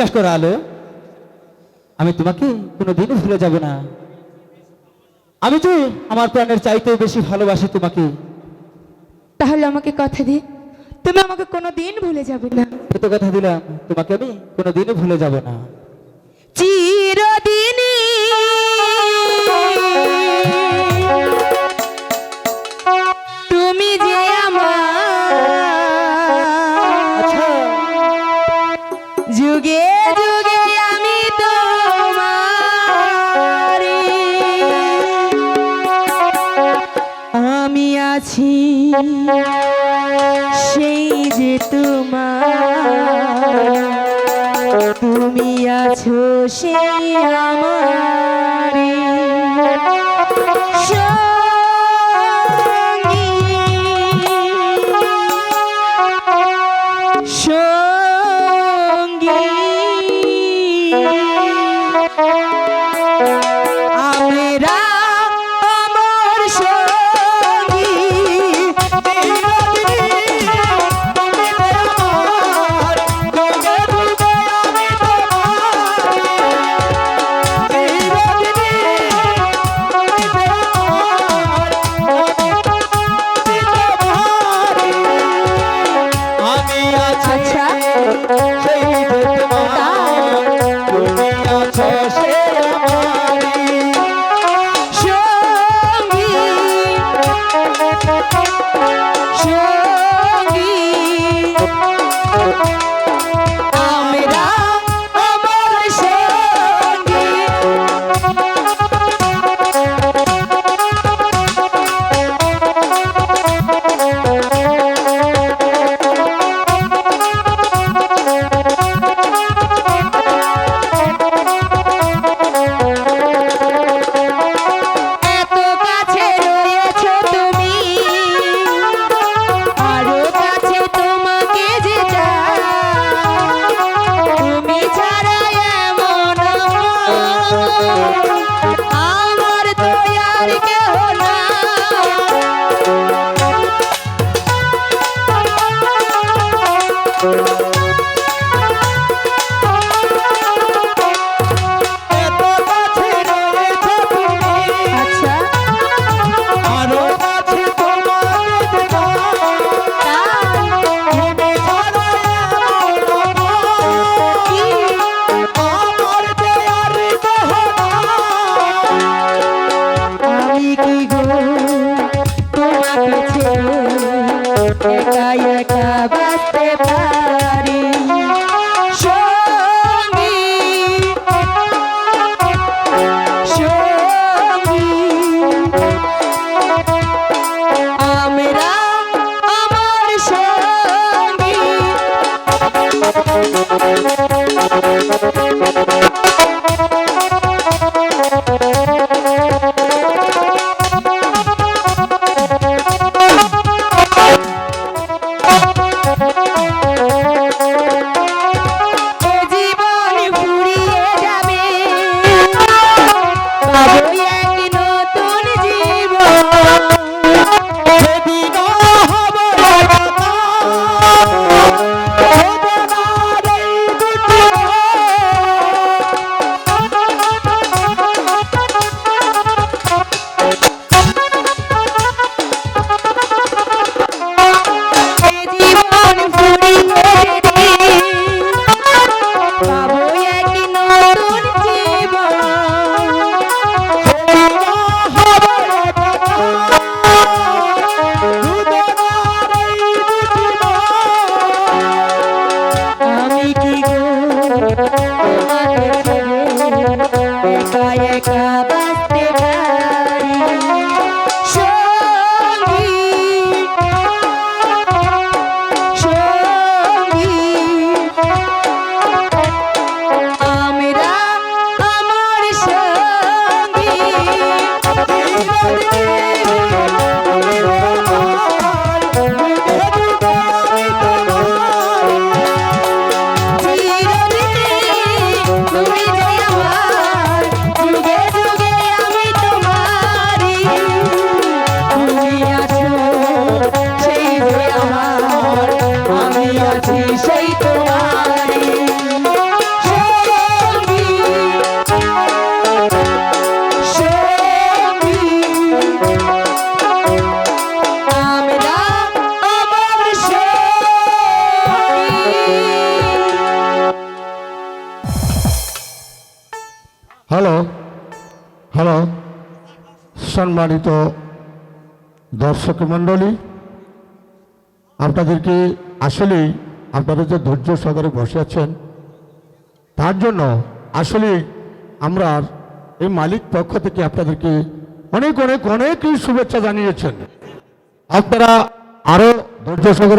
বিশ্বাস করো আলো আমি তোমাকে কোনো দিনই ভুলে যাব না। আমি তো আমার প্রাণের চাইতেও বেশি ভালোবাসি তোমাকে। তাহলে আমাকে কথা দি তুমি আমাকে কোনো দিন ভুলে যাবে না। তো কথা দিলাম তোমাকে আমি কোনো দিনও ভুলে যাব না। চিরদিনই সেই যে তোমার তুমি আছো সেই আমার। পাবো হ্যালো হ্যালো, সম্মানিত দর্শক মণ্ডলী আপনাদেরকে আসলেই আপনারা যে ধৈর্য সহকারে বসে আছেন, তার জন্য আসলে আমরা এই মালিক পক্ষ থেকে আপনাদেরকে অনেক অনেক অনেকই শুভেচ্ছা জানিয়েছেন। আপনারা আরও ধৈর্য সহকারে